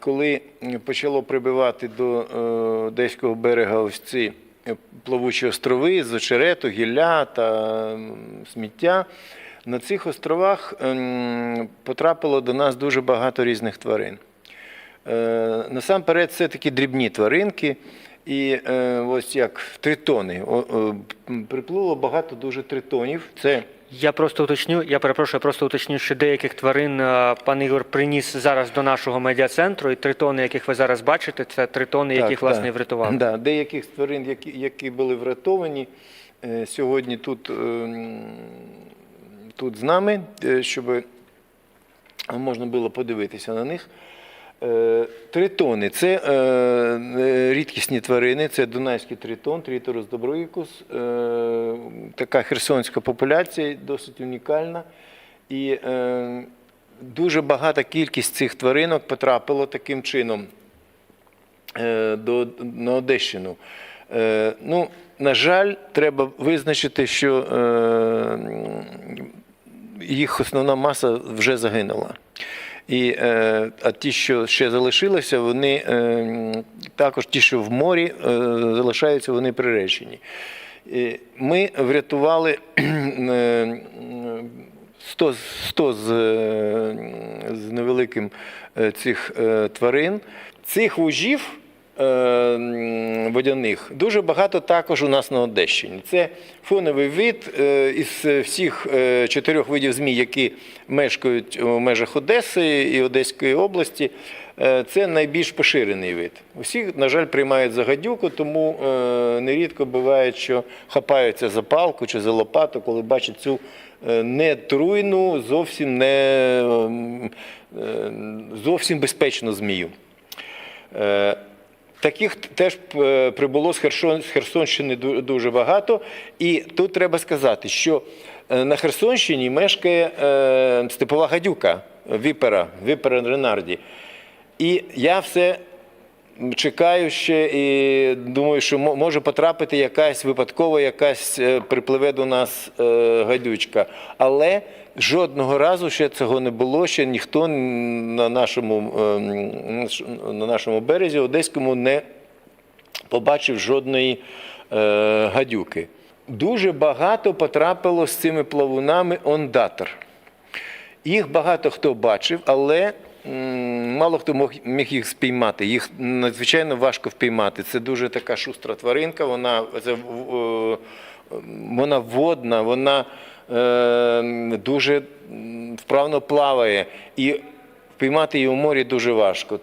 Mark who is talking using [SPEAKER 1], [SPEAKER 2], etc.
[SPEAKER 1] Коли почало прибивати до е, Одеського берега ось ці е, плавучі острови з очерету, гілля та сміття, на цих островах ем, потрапило до нас дуже багато різних тварин. Е, Насамперед, це такі дрібні тваринки, і е, ось як тритони. О, о, м, Приплуло багато дуже тритонів. Це
[SPEAKER 2] Я просто уточню, я перепрошую, я просто уточню, що деяких тварин е, пан Ігор приніс зараз до нашого медіа-центру, і тритони, яких ви зараз бачите, це тритони, яких власне врятували.
[SPEAKER 1] Да, деяких тварин, які, які були врятовані, е, сьогодні тут, е, тут з нами, е, щоб можна було подивитися на них. Е, Тритони це е, е, рідкісні тварини, це дунайський тритон, Тріторус доброїкус, така херсонська популяція, досить унікальна. І дуже багата кількість цих тваринок потрапило таким чином на Одещину. Ну, на жаль, треба визначити, що їх основна маса вже загинула. І, е, а ті, що ще залишилися, вони е, також ті, що в морі, е, залишаються вони приречені. Ми врятували е, 100, 100 з, з невеликим цих тварин. Цих вужів водяних дуже багато також у нас на Одещині. Це фоновий вид е, із всіх е, чотирьох видів змій, які мешкають у межах Одеси і Одеської області. е, Це найбільш поширений вид. Усі, на жаль, приймають за гадюку, тому нерідко буває, що хапаються за палку чи за лопату, коли бачать цю е, не труйну, зовсім не ем, зовсім безпечну змію. Таких теж е, прибуло з Херсонщини дуже багато. І тут треба сказати, що е, на Херсонщині мешкає е, степова гадюка віпера, віпера Ренарді. І я все чекаю ще і думаю, що може потрапити якась випадково, якась е, припливе до нас е, гадючка. Але жодного разу ще цього не було. Ще ніхто на нашому, е, на нашому березі Одеському не побачив жодної гадюки. Дуже багато потрапило з цими плавунами ондатор. Їх багато хто бачив, але мало хто міг їх спіймати. Їх надзвичайно важко впіймати. Це дуже така шустра тваринка, вона, це, е, вона водна, вона е, дуже вправно плаває. І впіймати її у морі дуже важко.